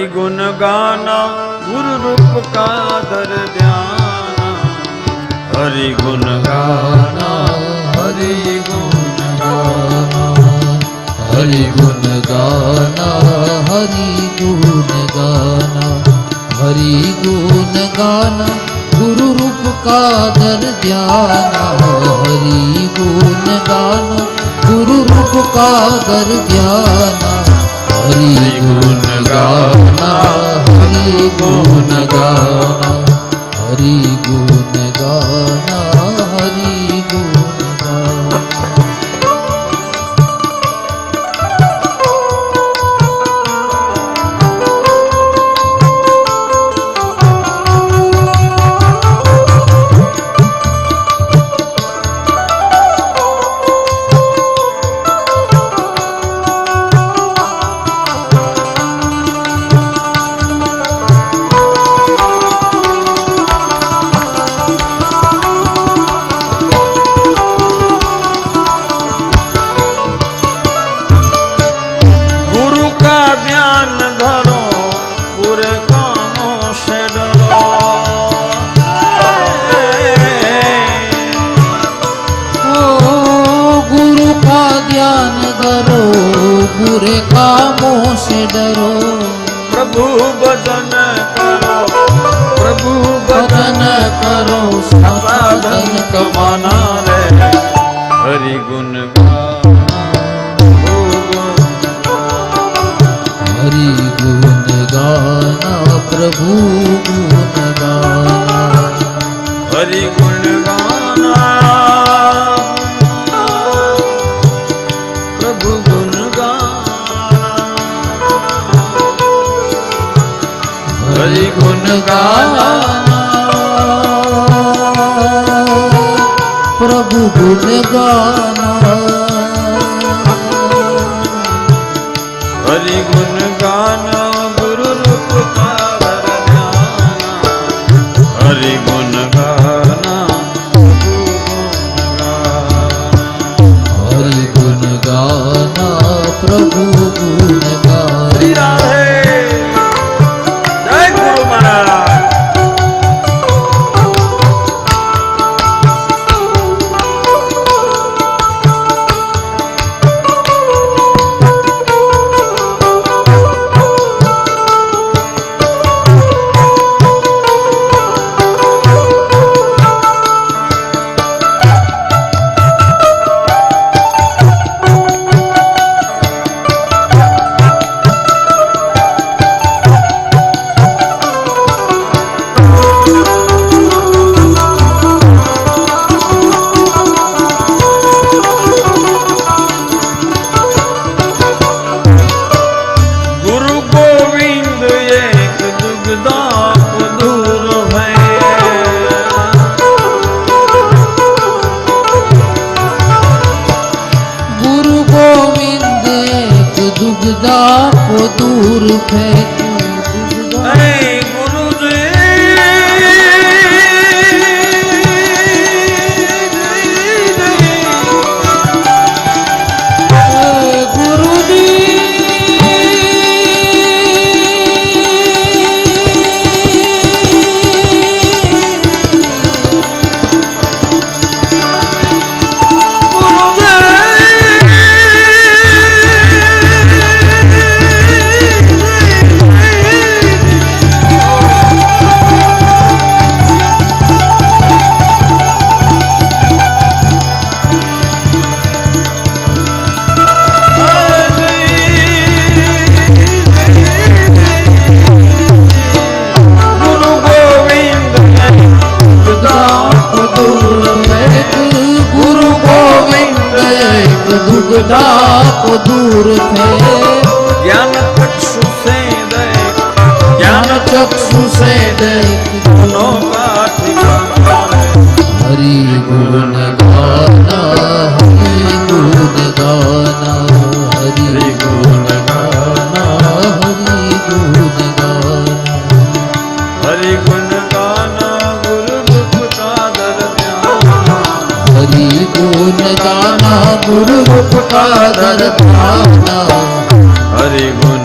हरि गुण गाना गुरु रूप का दर ध्याना। हरि गुण गाना हरि गुण गाना हरि गुण गाना हरि गुण गाना हरि गुण गाना गुरु रूप का दर ध्याना। हरि गुण गाना गुरु रूप का दर ध्याना। હરિ ગુણ ગાના बुरे कामों से डरो। प्रभु भजन करो प्रभु भजन करो करो साधन कमाना। रे हरि गुण ગુણ પ્રભુ ગુણ ગાના હરિ ગુણ ગાના को दूर एक दुग्धा को दूर फेंक ज्ञान चक्षु से देख ज्ञान चक्षु से देख दोनों का ठिकाना है। हरि गुण गाना हरि गुण गाना हरि गुण પોતાના ગુરુરૂપ પાદર ધ્યાના હરિ ગુણ